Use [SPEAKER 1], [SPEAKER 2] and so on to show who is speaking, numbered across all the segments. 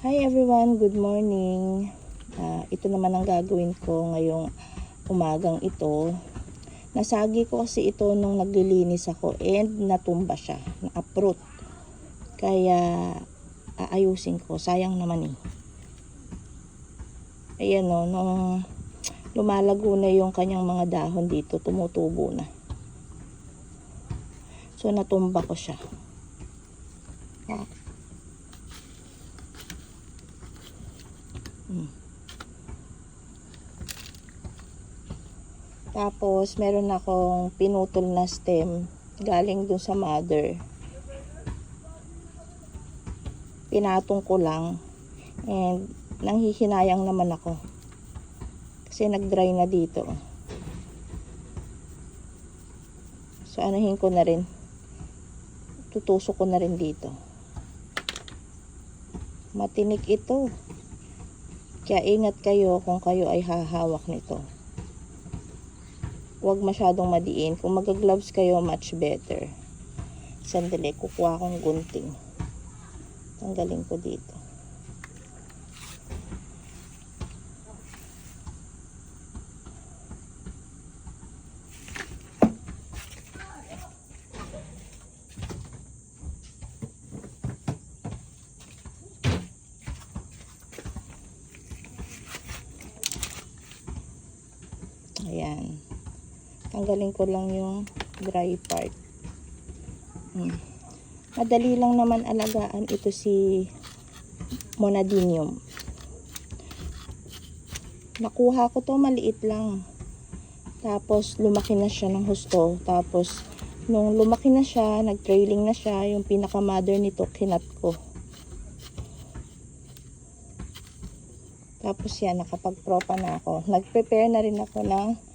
[SPEAKER 1] Hi everyone, good morning. Ah, ito naman ang gagawin ko ngayong umagang ito. Nasagi ko kasi ito nung naglilinis ako and natumba siya, na-uproot. Kaya aayusin ko, sayang naman eh. Ayan o, nung lumalago na yung kanyang mga dahon dito, tumutubo na. So natumba ko siya. Ah, Tapos, meron akong pinutol na stem galing dun sa mother. Pinatong ko lang. And, nanghihinayang naman ako. Kasi nag-dry na dito. So, anuhin ko na rin. Tutusok ko na rin dito. Matinik ito. Kaya ingat kayo kung kayo ay hahawak nito huwag masyadong madiin. Kung mag-gloves kayo, much better. Sandali, kukuha akong gunting. Tanggalin ko dito. Ayan tanggalin ko lang yung dry part. Hmm. madali lang naman alagaan ito si monadinium. Nakuha ko to maliit lang. Tapos lumaki na siya ng husto. Tapos nung lumaki na siya nag trailing na siya yung pinaka mother nito kinat ko. Tapos yan nakapag propa na ako. Nag prepare na rin ako ng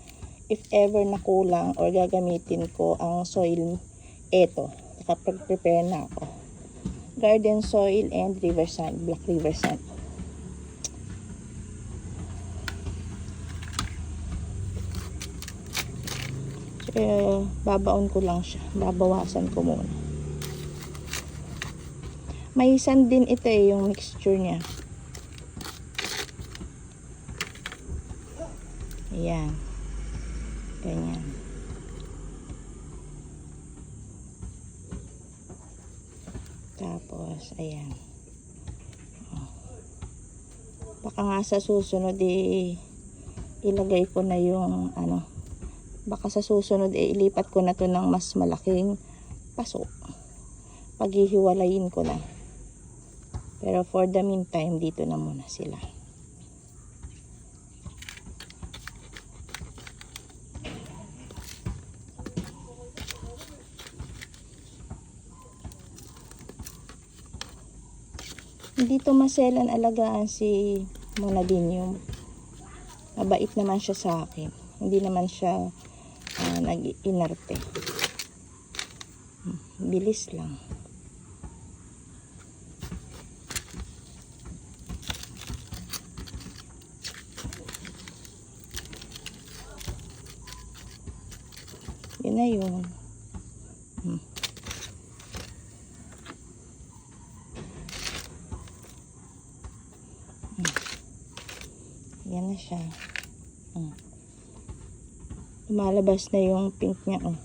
[SPEAKER 1] if ever na kulang or gagamitin ko ang soil eto nakapag-prepare na ako. Garden soil and river sand black river sand. So, babaon ko lang siya babawasan ko muna. May sand din ito eh yung mixture niya. Ayan Ganyan. Tapos, ayan. Oh. Baka nga sa susunod eh, ilagay ko na yung ano, baka sa susunod eh, ilipat ko na to ng mas malaking paso. Paghihiwalayin ko na. Pero for the meantime, dito na muna sila. Hindi to maselan alagaan si Monadinium. Mabait naman siya sa akin. Hindi naman siya uh, nag-inarte. Hmm, Bilis lang. Yun na yun. Yan na siya. Hmm. Lumalabas na yung pink niya. Oh.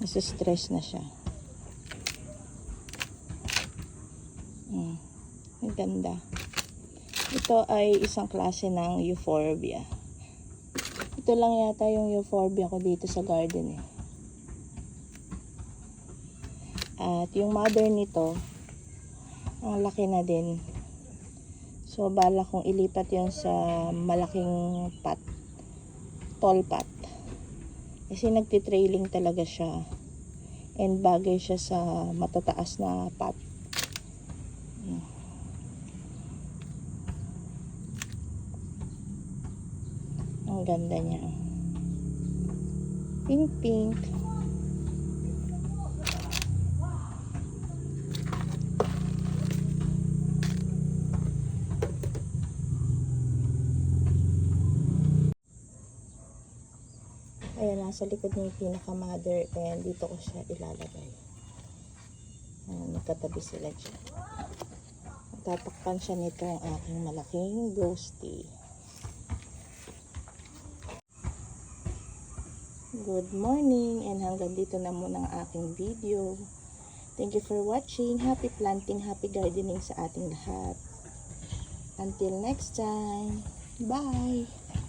[SPEAKER 1] Nasa stress na siya. Hmm. Ang ganda. Ito ay isang klase ng euphorbia. Ito lang yata yung euphorbia ko dito sa garden eh. At yung mother nito, ang laki na din. So, bala kong ilipat yon sa malaking pot. Tall pot. Kasi nagtitrailing talaga siya. And bagay siya sa matataas na pot. Ang ganda niya. Pink nasa likod niya yung pinaka-mother and dito ko siya ilalagay. Ayan, magkatabi sila dyan. tatakpan siya nito ang aking malaking ghosty. Good morning and hanggang dito na muna ang aking video. Thank you for watching. Happy planting, happy gardening sa ating lahat. Until next time. Bye!